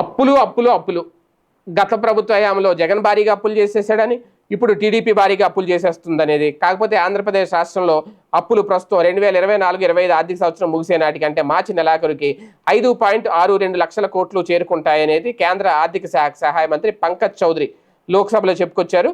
అప్పులు అప్పులు అప్పులు. గత ప్రభుత్వ హయాంలో జగన్ భారీగా అప్పులు చేసేసాడని ఇప్పుడు టీడీపీ భారీగా అప్పులు చేసేస్తుంది అనేది కాకపోతే ఆంధ్రప్రదేశ్ రాష్ట్రంలో అప్పులు ప్రస్తుతం రెండు వేల ఇరవై నాలుగు ఇరవై ఐదు ఆర్థిక సంవత్సరం ముగిసే నాటికి అంటే మార్చి నెలాఖరుకి ఐదు పాయింట్ ఆరు రెండు లక్షల కోట్లు చేరుకుంటాయనేది కేంద్ర ఆర్థిక శాఖ సహాయ మంత్రి పంకజ్ చౌదరి లోక్సభలో చెప్పుకొచ్చారు.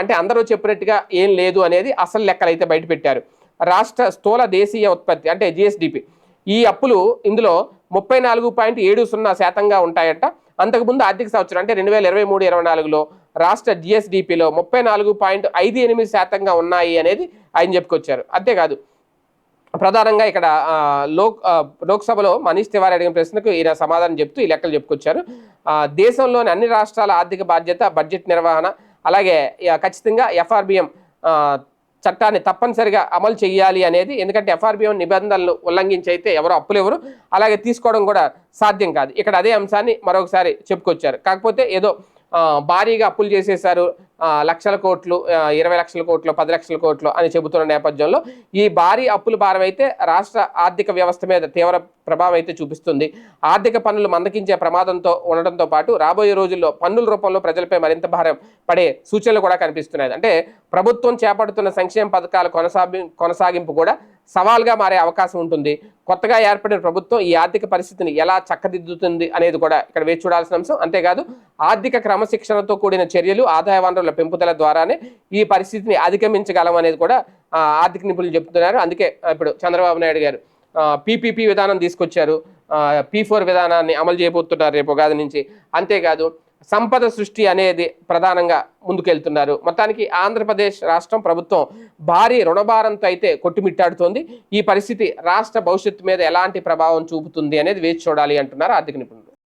అంటే అందరూ చెప్పినట్టుగా ఏం లేదు అనేది అసలు లెక్కలు అయితే బయటపెట్టారు. రాష్ట్ర స్థూల దేశీయ ఉత్పత్తి అంటే జిఎస్డిపి. ఈ అప్పులు ఇందులో ముప్పై నాలుగు పాయింట్ ఏడు సున్నా శాతంగా ఉంటాయట. అంతకుముందు ఆర్థిక సంవత్సరం అంటే రెండు వేల ఇరవై మూడు ఇరవై నాలుగులో రాష్ట్ర జిఎస్డిపిలో ముప్పై నాలుగు పాయింట్ ఐదు ఎనిమిది శాతంగా ఉన్నాయి అనేది ఆయన చెప్పుకొచ్చారు. అంతేకాదు ప్రధానంగా ఇక్కడ లోక్ లోక్సభలో మనీష్ తివారీ అడిగిన ప్రశ్నకు ఈయన సమాధానం చెప్తూ ఈ లెక్కలు చెప్పుకొచ్చారు. దేశంలోని అన్ని రాష్ట్రాల ఆర్థిక బాధ్యత బడ్జెట్ నిర్వహణ అలాగే ఖచ్చితంగా ఎఫ్ఆర్బిఎం చట్టాన్ని తప్పనిసరిగా అమలు చేయాలి అనేది ఎందుకంటే ఎఫ్ఆర్బిఎం నిబంధనలు ఉల్లంఘించి అయితే ఎవరు అప్పులు ఎవరు అలాగే తీసుకోవడం కూడా సాధ్యం కాదు. ఇక్కడ అదే అంశాన్ని మరొకసారి చెప్పుకొచ్చారు. కాకపోతే ఏదో భారీగా అప్పులు చేసేశారు. లక్షల కోట్లు ఇరవై లక్షల కోట్లు పది లక్షల కోట్లు అని చెబుతున్న నేపథ్యంలో ఈ భారీ అప్పుల భారం అయితే రాష్ట్ర ఆర్థిక వ్యవస్థ మీద తీవ్ర ప్రభావం అయితే చూపిస్తుంది. ఆర్థిక పన్నులు మందకించే ప్రమాదంతో ఉండడంతో పాటు రాబోయే రోజుల్లో పన్నుల రూపంలో ప్రజలపై మరింత భారం పడే సూచనలు కూడా కనిపిస్తున్నాయి. అంటే ప్రభుత్వం చేపడుతున్న సంక్షేమ పథకాల కొనసాగి కొనసాగింపు కూడా సవాల్గా మారే అవకాశం ఉంటుంది. కొత్తగా ఏర్పడిన ప్రభుత్వం ఈ ఆర్థిక పరిస్థితిని ఎలా చక్కదిద్దుతుంది అనేది కూడా ఇక్కడ వేచి చూడాల్సిన అంశం. అంతేకాదు ఆర్థిక క్రమశిక్షణతో కూడిన చర్యలు ఆదాయ వనరుల పెంపుదల ద్వారానే ఈ పరిస్థితిని అధిగమించగలం అనేది కూడా ఆర్థిక నిపుణులు చెప్తున్నారు అందుకే ఇప్పుడు చంద్రబాబు నాయుడు గారు పీపీపీ విధానం తీసుకొచ్చారు. పీ ఫోర్ విధానాన్ని అమలు చేయబోతున్నారు రేపు ఉగాది నుంచి. అంతేకాదు సంపద సృష్టి అనేది ప్రధానంగా ముందుకెళ్తున్నారు. మొత్తానికి ఆంధ్రప్రదేశ్ రాష్ట్రం ప్రభుత్వం భారీ రుణభారంతో అయితే కొట్టుమిట్టాడుతోంది. ఈ పరిస్థితి రాష్ట్ర భవిష్యత్తు మీద ఎలాంటి ప్రభావం చూపుతుంది అనేది వేచి చూడాలి అంటున్నారు ఆర్థిక నిపుణులు.